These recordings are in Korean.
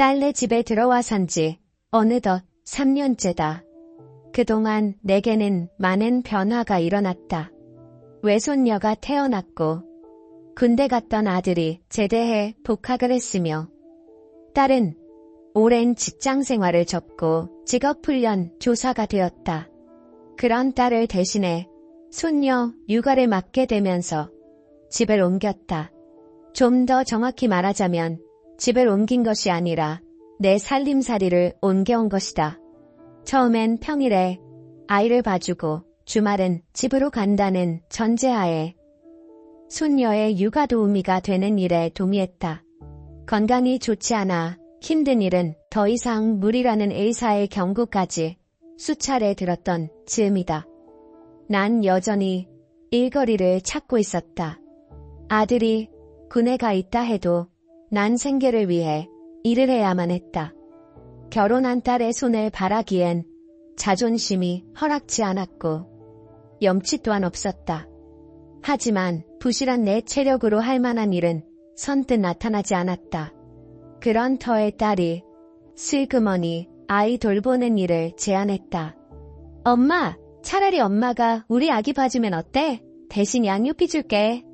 딸네 집에 들어와 산지 어느덧 3년째다. 그동안 내게는 많은 변화가 일어났다. 외손녀가 태어났고 군대 갔던 아들이 제대해 복학을 했으며 딸은 오랜 직장 생활을 접고 직업훈련 조사가 되었다. 그런 딸을 대신해 손녀 육아를 맡게 되면서 집을 옮겼다. 좀 더 정확히 말하자면 집을 옮긴 것이 아니라 내 살림살이를 옮겨온 것이다. 처음엔 평일에 아이를 봐주고 주말은 집으로 간다는 전제하에 손녀의 육아 도우미가 되는 일에 동의했다. 건강이 좋지 않아 힘든 일은 더 이상 무리라는 의사의 경고까지 수차례 들었던 즈음이다. 난 여전히 일거리를 찾고 있었다. 아들이 군에 가 있다 해도 난 생계를 위해 일을 해야만 했다. 결혼한 딸의 손을 바라기엔 자존심이 허락치 않았고 염치 또한 없었다. 하지만 부실한 내 체력으로 할 만한 일은 선뜻 나타나지 않았다. 그런 터의 딸이 슬그머니 아이 돌보는 일을 제안했다. 엄마, 차라리 엄마가 우리 아기 봐주면 어때? 대신 양육비 줄게.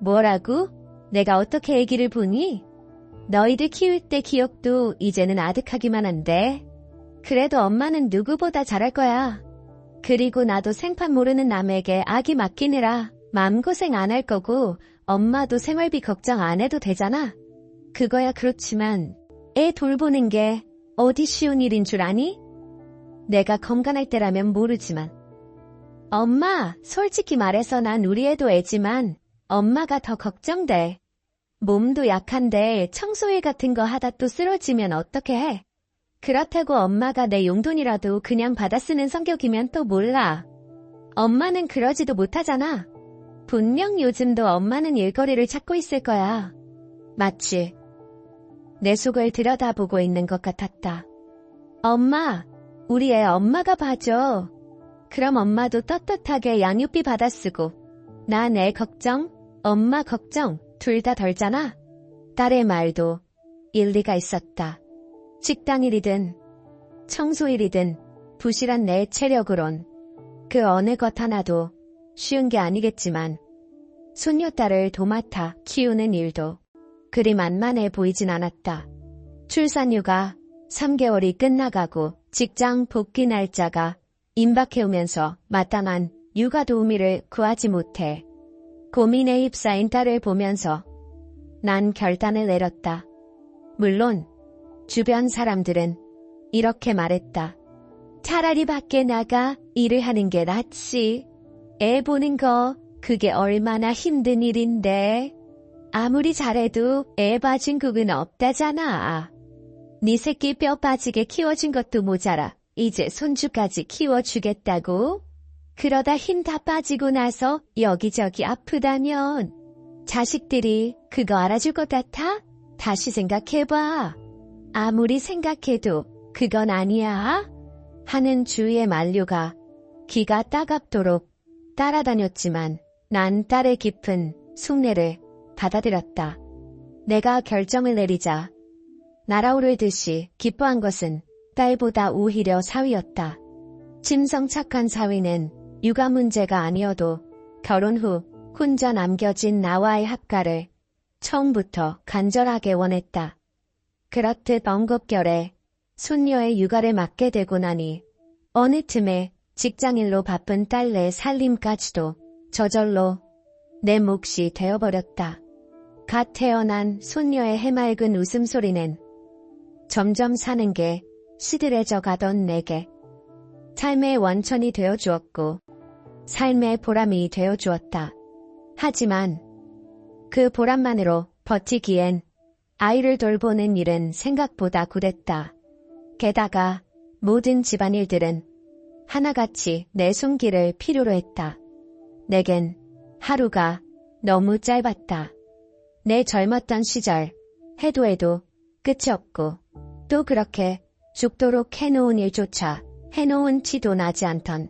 뭐라고? 내가 어떻게 아기를 보니? 너희들 키울 때 기억도 이제는 아득하기만 한데. 그래도 엄마는 누구보다 잘할 거야. 그리고 나도 생판 모르는 남에게 아기 맡기느라 마음고생 안 할 거고 엄마도 생활비 걱정 안 해도 되잖아. 그거야 그렇지만 애 돌보는 게 어디 쉬운 일인 줄 아니? 내가 건강할 때라면 모르지만. 엄마, 솔직히 말해서 난 우리 애도 애지만 엄마가 더 걱정돼. 몸도 약한데 청소일 같은 거 하다 또 쓰러지면 어떻게 해? 그렇다고 엄마가 내 용돈이라도 그냥 받아 쓰는 성격이면 또 몰라. 엄마는 그러지도 못하잖아. 분명 요즘도 엄마는 일거리를 찾고 있을 거야. 마치 내 속을 들여다보고 있는 것 같았다. 엄마, 우리 애 엄마가 봐줘. 그럼 엄마도 떳떳하게 양육비 받아 쓰고 난 애 걱정, 엄마 걱정 둘 다 덜잖아. 딸의 말도 일리가 있었다. 식당일이든 청소일이든 부실한 내 체력으론 그 어느 것 하나도 쉬운 게 아니겠지만 손녀딸을 도맡아 키우는 일도 그리 만만해 보이진 않았다. 출산휴가 3개월이 끝나가고 직장 복귀 날짜가 임박해오면서 마땅한 육아 도우미를 구하지 못해 고민에 휩싸인 딸을 보면서 난 결단을 내렸다. 물론 주변 사람들은 이렇게 말했다. 차라리 밖에 나가 일을 하는 게 낫지. 애 보는 거 그게 얼마나 힘든 일인데. 아무리 잘해도 애 봐준 국은 없다잖아. 네 새끼 뼈 빠지게 키워준 것도 모자라. 이제 손주까지 키워주겠다고? 그러다 힘 다 빠지고 나서 여기저기 아프다면 자식들이 그거 알아줄 것 같아? 다시 생각해봐. 아무리 생각해도 그건 아니야. 하는 주위의 만류가 기가 따갑도록 따라다녔지만 난 딸의 깊은 숙례를 받아들였다. 내가 결정을 내리자 날아오르듯이 기뻐한 것은 딸보다 오히려 사위였다. 심성 착한 사위는 육아 문제가 아니어도 결혼 후 혼자 남겨진 나와의 합가를 처음부터 간절하게 원했다. 그렇듯 언급결에 손녀의 육아를 맡게 되고 나니 어느 틈에 직장일로 바쁜 딸내 살림까지도 저절로 내 몫이 되어버렸다. 갓 태어난 손녀의 해맑은 웃음소리는 점점 사는 게 시들해져 가던 내게 삶의 원천이 되어 주었고 삶의 보람이 되어 주었다. 하지만 그 보람만으로 버티기엔 아이를 돌보는 일은 생각보다 굴했다. 게다가 모든 집안일들은 하나같이 내 손길을 필요로 했다. 내겐 하루가 너무 짧았다. 내 젊었던 시절 해도 해도 끝이 없고 또 그렇게 죽도록 해놓은 일조차 해놓은 티도 나지 않던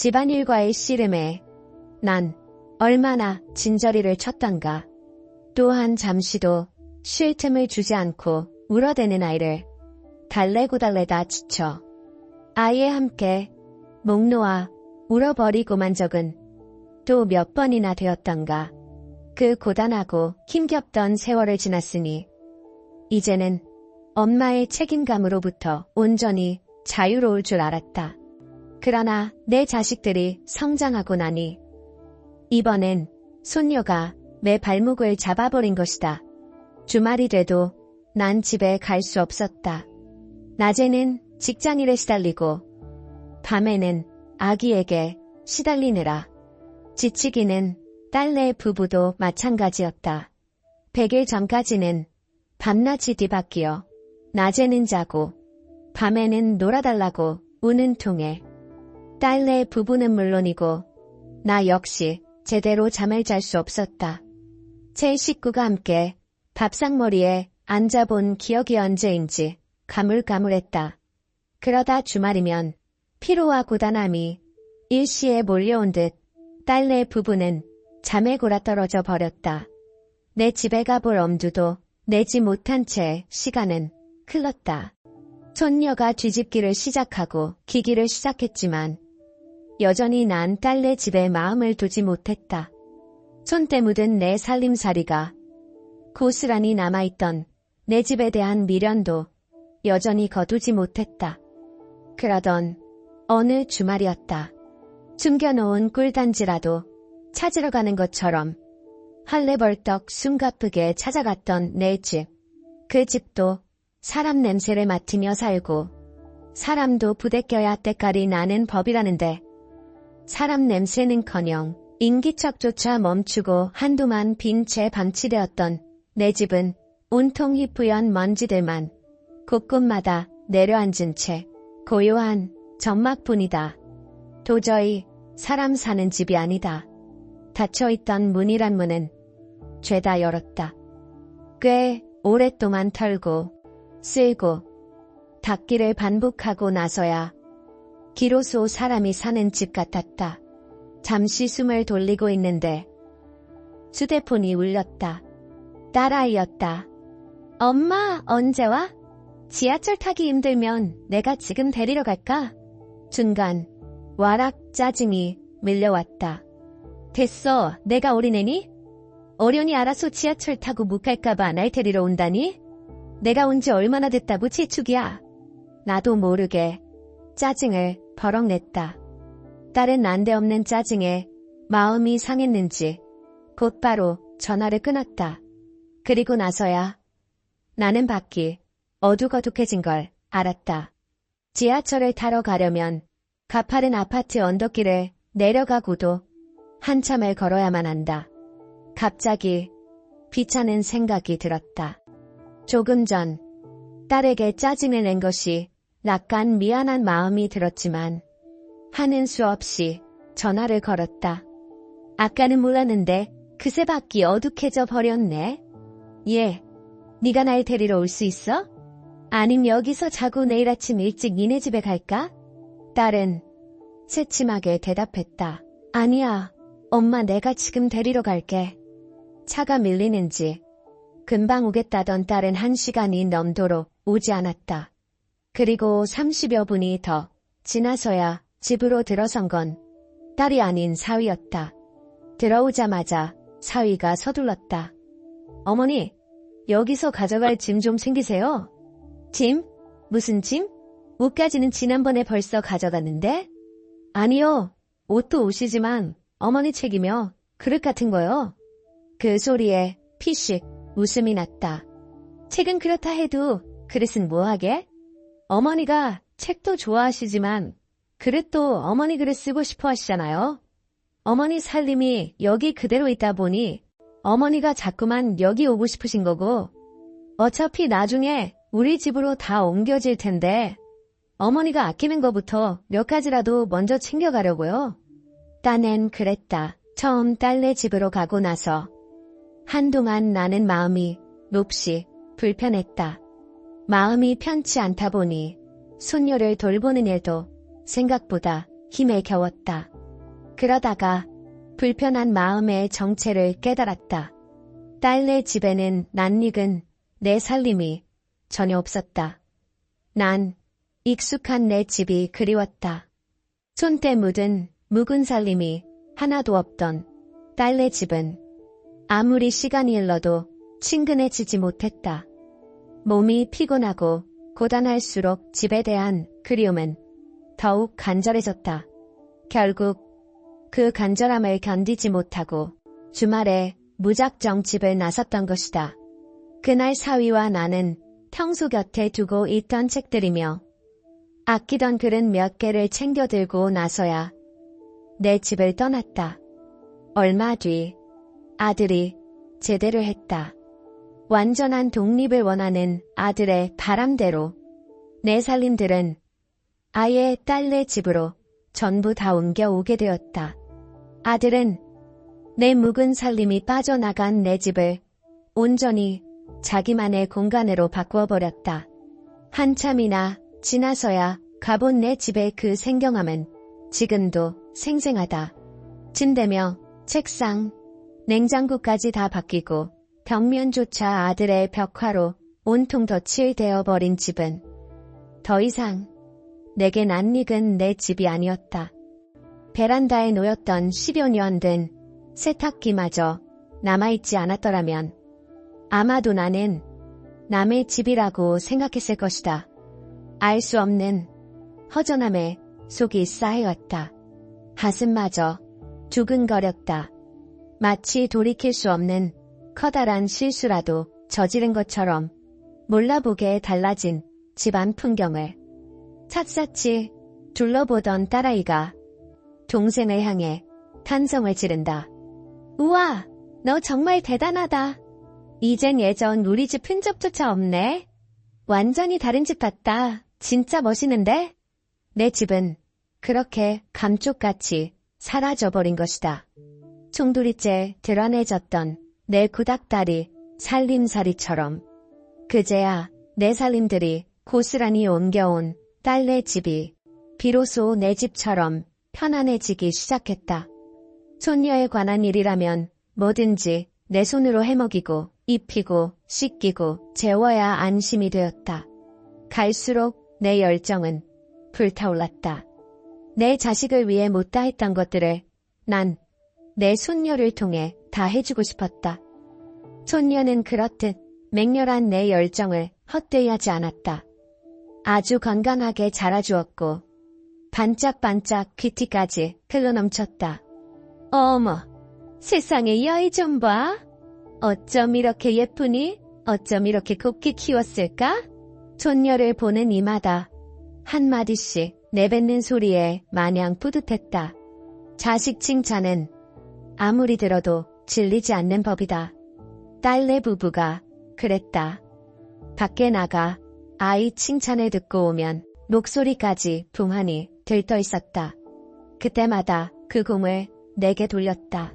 집안일과의 씨름에 난 얼마나 진저리를 쳤던가. 또한 잠시도 쉴 틈을 주지 않고 울어대는 아이를 달래고 달래다 지쳐 아이에 함께 목 놓아 울어버리고만 적은 또 몇 번이나 되었던가. 그 고단하고 힘겹던 세월을 지났으니 이제는 엄마의 책임감으로부터 온전히 자유로울 줄 알았다. 그러나 내 자식들이 성장하고 나니 이번엔 손녀가 내 발목을 잡아버린 것이다. 주말이 돼도 난 집에 갈 수 없었다. 낮에는 직장일에 시달리고 밤에는 아기에게 시달리느라 지치기는 딸내 부부도 마찬가지였다. 100일 전까지는 밤낮이 뒤바뀌어 낮에는 자고 밤에는 놀아달라고 우는 통에 딸내 부부는 물론이고 나 역시 제대로 잠을 잘 수 없었다. 제 식구가 함께 밥상머리에 앉아본 기억이 언제인지 가물가물했다. 그러다 주말이면 피로와 고단함이 일시에 몰려온 듯 딸내 부부는 잠에 골아 떨어져 버렸다. 내 집에 가볼 엄두도 내지 못한 채 시간은 흘렀다. 손녀가 뒤집기를 시작하고 기기를 시작했지만 여전히 난 딸내 집에 마음을 두지 못했다. 손때 묻은 내 살림살이가 고스란히 남아있던 내 집에 대한 미련도 여전히 거두지 못했다. 그러던 어느 주말이었다. 숨겨놓은 꿀단지라도 찾으러 가는 것처럼 헐레벌떡 숨가쁘게 찾아갔던 내 집. 그 집도 사람 냄새를 맡으며 살고 사람도 부대껴야 때깔이 나는 법이라는데 사람 냄새는커녕 인기척조차 멈추고 한두만 빈채 방치되었던 내 집은 온통 희뿌연 먼지들만 곳곳마다 내려앉은 채 고요한 점막뿐이다. 도저히 사람 사는 집이 아니다. 닫혀있던 문이란 문은 죄다 열었다. 꽤 오랫동안 털고 쓸고 닫기를 반복하고 나서야 기로소 사람이 사는 집 같았다. 잠시 숨을 돌리고 있는데 휴대폰이 울렸다. 딸아이였다. 엄마, 언제 와? 지하철 타기 힘들면 내가 지금 데리러 갈까? 중간, 와락 짜증이 밀려왔다. 됐어, 내가 어린애니? 어련히 알아서 지하철 타고 못 갈까봐 날 데리러 온다니? 내가 온 지 얼마나 됐다고 재축이야. 나도 모르게 짜증을 버럭 냈다. 딸은 난데없는 짜증에 마음이 상했는지 곧바로 전화를 끊었다. 그리고 나서야 나는 밖이 어둑어둑해진 걸 알았다. 지하철을 타러 가려면 가파른 아파트 언덕길을 내려가고도 한참을 걸어야만 한다. 갑자기 귀찮은 생각이 들었다. 조금 전 딸에게 짜증을 낸 것이 약간 미안한 마음이 들었지만 하는 수 없이 전화를 걸었다. 아까는 몰랐는데 그새 밖이 어둑해져 버렸네. 예, 네가 날 데리러 올 수 있어? 아님 여기서 자고 내일 아침 일찍 니네 집에 갈까? 딸은 새침하게 대답했다. 아니야, 엄마 내가 지금 데리러 갈게. 차가 밀리는지 금방 오겠다던 딸은 한 시간이 넘도록 오지 않았다. 그리고 30여 분이 더 지나서야 집으로 들어선 건 딸이 아닌 사위였다. 들어오자마자 사위가 서둘렀다. 어머니, 여기서 가져갈 짐 좀 챙기세요. 짐? 무슨 짐? 옷까지는 지난번에 벌써 가져갔는데? 아니요. 옷도 옷이지만 어머니 책이며 그릇 같은 거요. 그 소리에 피식 웃음이 났다. 책은 그렇다 해도 그릇은 뭐하게? 어머니가 책도 좋아하시지만 그릇도 어머니 그릇 쓰고 싶어 하시잖아요. 어머니 살림이 여기 그대로 있다 보니 어머니가 자꾸만 여기 오고 싶으신 거고 어차피 나중에 우리 집으로 다 옮겨질 텐데 어머니가 아끼는 것부터 몇 가지라도 먼저 챙겨가려고요. 딴엔 그랬다. 처음 딸네 집으로 가고 나서 한동안 나는 마음이 몹시 불편했다. 마음이 편치 않다 보니 손녀를 돌보는 일도 생각보다 힘에 겨웠다. 그러다가 불편한 마음의 정체를 깨달았다. 딸네 집에는 낯익은 내 살림이 전혀 없었다. 난 익숙한 내 집이 그리웠다. 손때 묻은 묵은 살림이 하나도 없던 딸네 집은 아무리 시간이 흘러도 친근해지지 못했다. 몸이 피곤하고 고단할수록 집에 대한 그리움은 더욱 간절해졌다. 결국 그 간절함을 견디지 못하고 주말에 무작정 집을 나섰던 것이다. 그날 사위와 나는 평소 곁에 두고 있던 책들이며 아끼던 글은 몇 개를 챙겨 들고 나서야 내 집을 떠났다. 얼마 뒤 아들이 제대를 했다. 완전한 독립을 원하는 아들의 바람대로 내 살림들은 아예 딸네 집으로 전부 다 옮겨오게 되었다. 아들은 내 묵은 살림이 빠져나간 내 집을 온전히 자기만의 공간으로 바꾸어버렸다. 한참이나 지나서야 가본 내 집의 그 생경함은 지금도 생생하다. 침대며 책상, 냉장고까지 다 바뀌고 벽면조차 아들의 벽화로 온통 덧칠 되어 버린 집은 더 이상 내게 낯익은 내 집이 아니었다. 베란다에 놓였던 10여 년 된 세탁기마저 남아있지 않았더라면 아마도 나는 남의 집이라고 생각했을 것이다. 알 수 없는 허전함에 속이 쌓여왔다. 가슴마저 두근거렸다. 마치 돌이킬 수 없는 커다란 실수라도 저지른 것처럼 몰라보게 달라진 집안 풍경을 샅샅이 둘러보던 딸아이가 동생을 향해 탄성을 지른다. 우와, 너 정말 대단하다. 이젠 예전 우리 집 흔적조차 없네. 완전히 다른 집 같다. 진짜 멋있는데? 내 집은 그렇게 감쪽같이 사라져버린 것이다. 총두리째 드러내졌던 내 구닥다리 살림살이처럼 그제야 내 살림들이 고스란히 옮겨온 딸네 집이 비로소 내 집처럼 편안해지기 시작했다. 손녀에 관한 일이라면 뭐든지 내 손으로 해먹이고 입히고 씻기고 재워야 안심이 되었다. 갈수록 내 열정은 불타올랐다. 내 자식을 위해 못다 했던 것들을 난 내 손녀를 통해 다 해주고 싶었다. 손녀는 그렇듯 맹렬한 내 열정을 헛되이 하지 않았다. 아주 건강하게 자라주었고 반짝반짝 귀티까지 흘러넘쳤다. 어머, 세상에 이 아이 좀 봐. 어쩜 이렇게 예쁘니? 어쩜 이렇게 곱게 키웠을까? 손녀를 보는 이마다 한마디씩 내뱉는 소리에 마냥 뿌듯했다. 자식 칭찬은 아무리 들어도 질리지 않는 법이다. 딸내 부부가 그랬다. 밖에 나가 아이 칭찬을 듣고 오면 목소리까지 붕하니 들떠 있었다. 그때마다 그 공을 내게 돌렸다.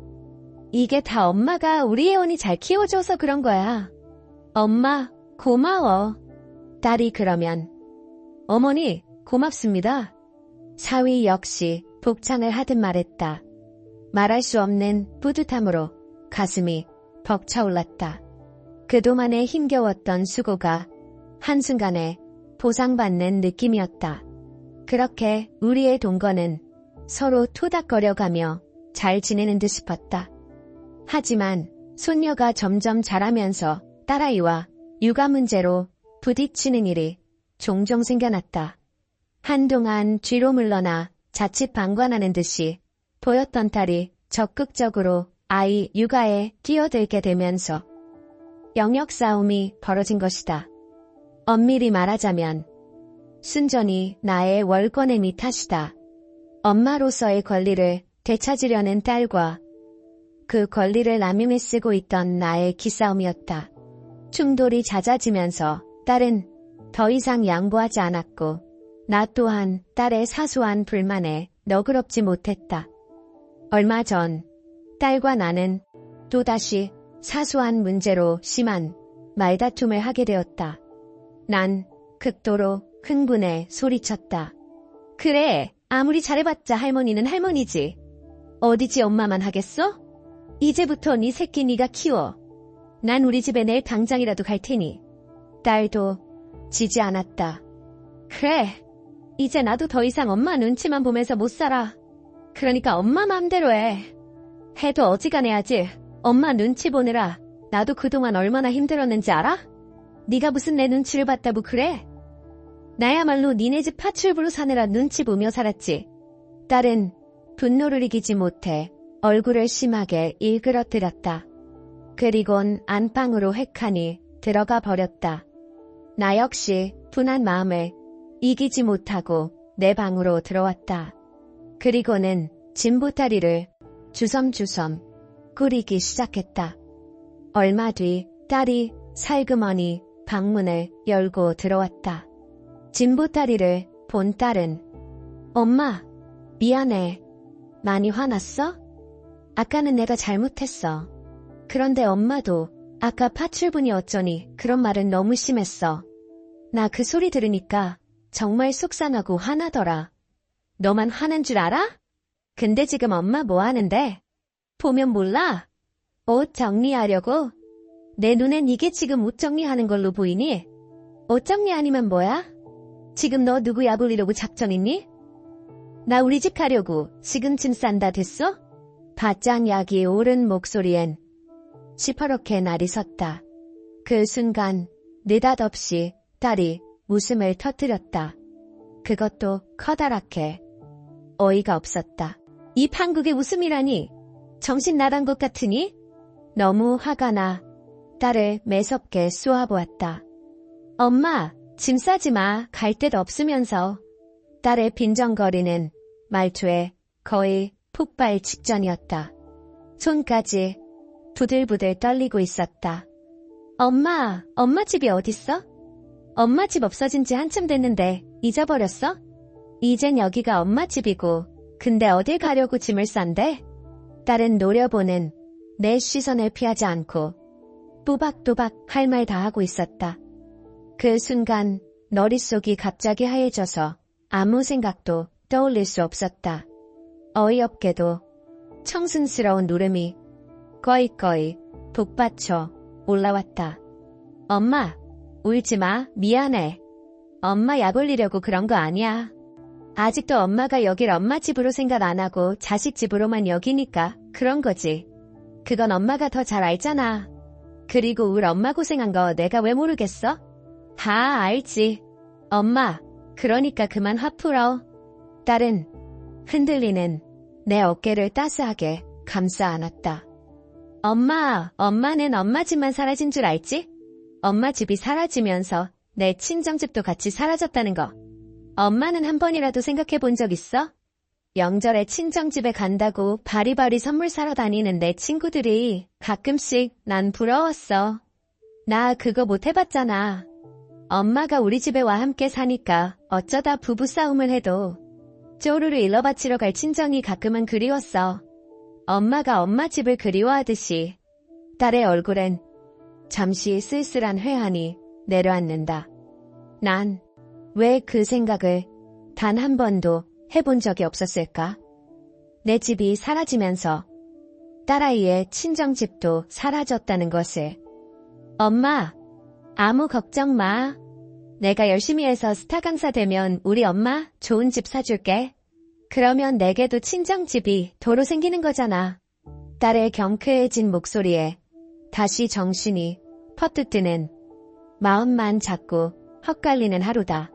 이게 다 엄마가 우리 예원이 잘 키워줘서 그런 거야. 엄마, 고마워. 딸이 그러면, 어머니, 고맙습니다. 사위 역시 복창을 하듯 말했다. 말할 수 없는 뿌듯함으로 가슴이 벅차올랐다. 그동안에 힘겨웠던 수고가 한순간에 보상받는 느낌이었다. 그렇게 우리의 동거는 서로 토닥거려가며 잘 지내는 듯 싶었다. 하지만 손녀가 점점 자라면서 딸아이와 육아 문제로 부딪히는 일이 종종 생겨났다. 한동안 뒤로 물러나 자칫 방관하는 듯이 보였던 딸이 적극적으로 아이 육아에 끼어들게 되면서 영역 싸움이 벌어진 것이다. 엄밀히 말하자면 순전히 나의 월권의 밑탓이다. 엄마로서의 권리를 되찾으려는 딸과 그 권리를 남용해 쓰고 있던 나의 기싸움이었다. 충돌이 잦아지면서 딸은 더 이상 양보하지 않았고 나 또한 딸의 사소한 불만에 너그럽지 못했다. 얼마 전 딸과 나는 또다시 사소한 문제로 심한 말다툼을 하게 되었다. 난 극도로 흥분해 소리쳤다. 그래, 아무리 잘해봤자 할머니는 할머니지. 어디지 엄마만 하겠어? 이제부터 네 새끼 네가 키워. 난 우리 집에 내일 당장이라도 갈 테니. 딸도 지지 않았다. 그래. 이제 나도 더 이상 엄마 눈치만 보면서 못 살아. 그러니까 엄마 마음대로 해. 해도 어지간해야지. 엄마 눈치 보느라 나도 그동안 얼마나 힘들었는지 알아? 네가 무슨 내 눈치를 봤다고 그래? 나야말로 니네 집 파출부로 사느라 눈치 보며 살았지. 딸은 분노를 이기지 못해 얼굴을 심하게 일그러뜨렸다. 그리곤 안방으로 획하니 들어가 버렸다. 나 역시 분한 마음을 이기지 못하고 내 방으로 들어왔다. 그리고는 진보다리를 주섬주섬 꾸리기 시작했다. 얼마 뒤 딸이 살그머니 방문을 열고 들어왔다. 진보다리를 본 딸은 엄마, 미안해. 많이 화났어? 아까는 내가 잘못했어. 그런데 엄마도 아까 파출분이 어쩌니 그런 말은 너무 심했어. 나 그 소리 들으니까 정말 속상하고 화나더라. 너만 화난 줄 알아? 근데 지금 엄마 뭐 하는데? 보면 몰라? 옷 정리하려고? 내 눈엔 이게 지금 옷 정리하는 걸로 보이니? 옷 정리 아니면 뭐야? 지금 너 누구 야 불리려고 작정했니? 나 우리 집 가려고 지금 짐 싼다 됐어? 바짝 약이 오른 목소리엔 시퍼렇게 날이 섰다. 그 순간 느닷없이 딸이 웃음을 터뜨렸다. 그것도 커다랗게 어이가 없었다. 이 판국의 웃음이라니 정신 나간 것 같으니? 너무 화가 나 딸을 매섭게 쏘아보았다. 엄마, 짐 싸지 마. 갈 데도 없으면서. 딸의 빈정거리는 말투에 거의 폭발 직전이었다. 손까지 부들부들 떨리고 있었다. 엄마, 엄마 집이 어딨어? 엄마 집 없어진 지 한참 됐는데 잊어버렸어? 이젠 여기가 엄마 집이고 근데 어딜 가려고 짐을 싼대? 딸은 노려보는 내 시선을 피하지 않고 또박또박 할 말 다 하고 있었다. 그 순간 머릿속이 갑자기 하얘져서 아무 생각도 떠올릴 수 없었다. 어이없게도 청순스러운 울음이 꺼이꺼이 북받쳐 올라왔다. 엄마, 울지 마. 미안해. 엄마 약 올리려고 그런 거 아니야. 아직도 엄마가 여길 엄마 집으로 생각 안 하고 자식 집으로만 여기니까 그런 거지. 그건 엄마가 더 잘 알잖아. 그리고 울 엄마 고생한 거 내가 왜 모르겠어? 다 알지. 엄마, 그러니까 그만 화 풀어. 딸은 흔들리는 내 어깨를 따스하게 감싸 안았다. 엄마, 엄마는 엄마 집만 사라진 줄 알지? 엄마 집이 사라지면서 내 친정집도 같이 사라졌다는 거. 엄마는 한 번이라도 생각해 본 적 있어? 명절에 친정집에 간다고 바리바리 선물 사러 다니는 내 친구들이 가끔씩 난 부러웠어. 나 그거 못 해봤잖아. 엄마가 우리 집에 와 함께 사니까 어쩌다 부부싸움을 해도 쪼르르 일러 바치러 갈 친정이 가끔은 그리웠어. 엄마가 엄마 집을 그리워하듯이 딸의 얼굴엔 잠시 쓸쓸한 회한이 내려앉는다. 난 왜 그 생각을 단 한 번도 해본 적이 없었을까? 내 집이 사라지면서 딸아이의 친정집도 사라졌다는 것을. 엄마, 아무 걱정 마. 내가 열심히 해서 스타 강사 되면 우리 엄마 좋은 집 사줄게. 그러면 내게도 친정집이 도로 생기는 거잖아. 딸의 경쾌해진 목소리에 다시 정신이 퍼뜩 드는 마음만 자꾸 헛갈리는 하루다.